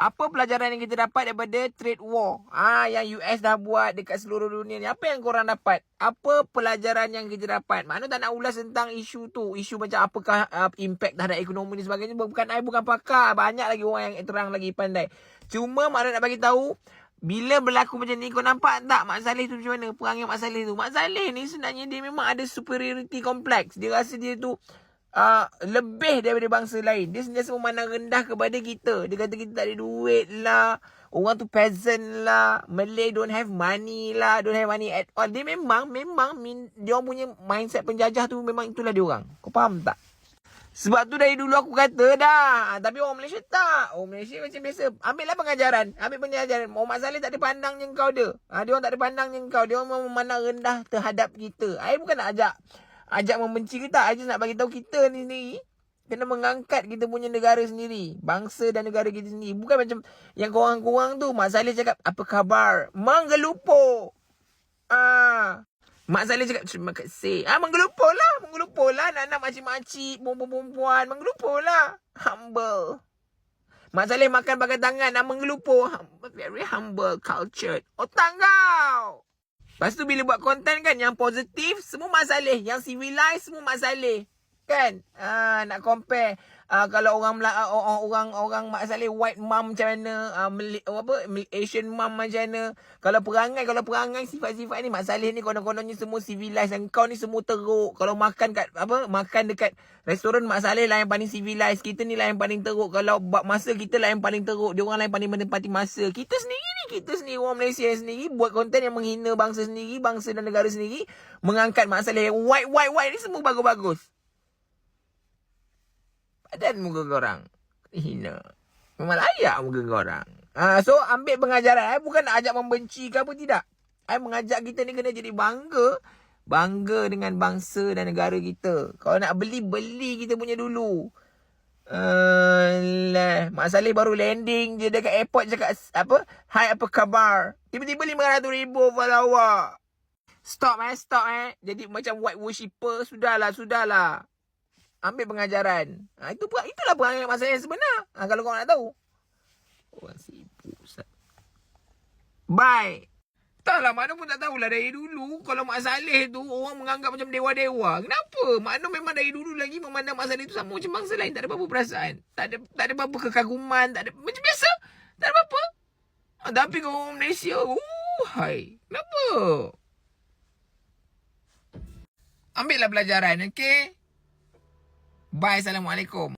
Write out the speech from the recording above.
Apa pelajaran yang kita dapat daripada trade war? Ah, yang US dah buat dekat seluruh dunia ni. Apa yang korang dapat? Apa pelajaran yang kita dapat? Mana tak nak ulas tentang isu tu. Isu macam apakah uh, impact terhadap ekonomi ni sebagainya. Bukan I bukan pakar. Banyak lagi orang yang terang lagi pandai. Cuma makna nak bagi tahu bila berlaku macam ni kau nampak tak Mak Saleh tu macam mana perangai Mak Saleh tu. Mak Saleh ni sebenarnya dia memang ada superiority complex. Dia rasa dia tu uh, lebih daripada bangsa lain. Dia sentiasa memandang rendah kepada kita. Dia kata kita tak ada duit lah. Orang tu peasant lah. Malay don't have money lah. Don't have money at all. Dia memang, memang, min, dia orang punya mindset penjajah tu memang itulah dia orang. Kau faham tak? Sebab tu dari dulu aku kata dah. Tapi orang Malaysia tak. Orang Malaysia macam biasa. Ambillah pengajaran. Ambil pengajaran. Muhammad Saleh tak ada pandang yang kau dia. Ha, dia orang tak ada pandang yang kau. Dia orang memandang rendah terhadap kita. Saya bukan nak ajak ajak membenci kita. I just nak bagi tahu kita ni sendiri. Kena mengangkat kita punya negara sendiri. Bangsa dan negara kita sendiri. Bukan macam yang korang-korang tu. Mak Saleh cakap, apa khabar? Menggelupo. Ah, Mak Saleh cakap terima kasih. Ah menggelupur lah, menggelupur lah anak-anak makcik-makcik, perempuan-perempuan, menggelupur lah. Humble. Mak Saleh makan pakai tangan, menggelupur. Humble, very humble, cultured. Otak kau. Lepas tu bila buat konten kan yang positif, semua Mak Saleh. Yang civilized, semua Mak Saleh. Kan? Ah, nak compare. Uh, kalau orang uh, orang orang orang mak Saleh white mom macam mana? Uh, Mel- apa? Asian mom macam mana? Kalau perangai kalau perangai sifat-sifat ni mak Saleh ni konon-kononnya semua civilized dan kau ni semua teruk. Kalau makan kat apa? Makan dekat restoran mak Saleh lah yang paling civilized. Kita ni lah yang paling teruk. Kalau buat masa kita lah yang paling teruk. Dia orang lah yang paling menempati masa. Kita sendiri ni kita sendiri orang Malaysia sendiri buat konten yang menghina bangsa sendiri bangsa dan negara sendiri mengangkat mak Saleh. Yang white white white ni semua bagus-bagus Badan muka korang. Hina. Memang layak muka korang. Ha, so, ambil pengajaran. I bukan nak ajak membenci ke apa, tidak. I mengajak kita ni kena jadi bangga. Bangga dengan bangsa dan negara kita. Kalau nak beli, beli kita punya dulu. Alah. Mak Saleh baru landing je dekat airport cakap apa? Hai apa khabar? Tiba-tiba RM500,000 follower. Stop eh, stop eh. Jadi macam white worshipper. Sudahlah, sudahlah ambil pengajaran. Ha, itu itulah perangai masa yang sebenar. Ha, kalau kau nak tahu. Orang sibuk. Ustaz. Bye. Taklah, Mak pun tak tahulah dari dulu. Kalau Mak Saleh tu, orang menganggap macam dewa-dewa. Kenapa? Mak memang dari dulu lagi memandang Mak Saleh tu sama macam bangsa lain. Tak ada apa-apa perasaan. Tak ada tak ada apa-apa kekaguman. Tak ada, macam biasa. Tak ada apa-apa. Ha, tapi kalau orang Malaysia, uh, hai. Kenapa? Ambillah pelajaran, okey? Bye, Assalamualaikum.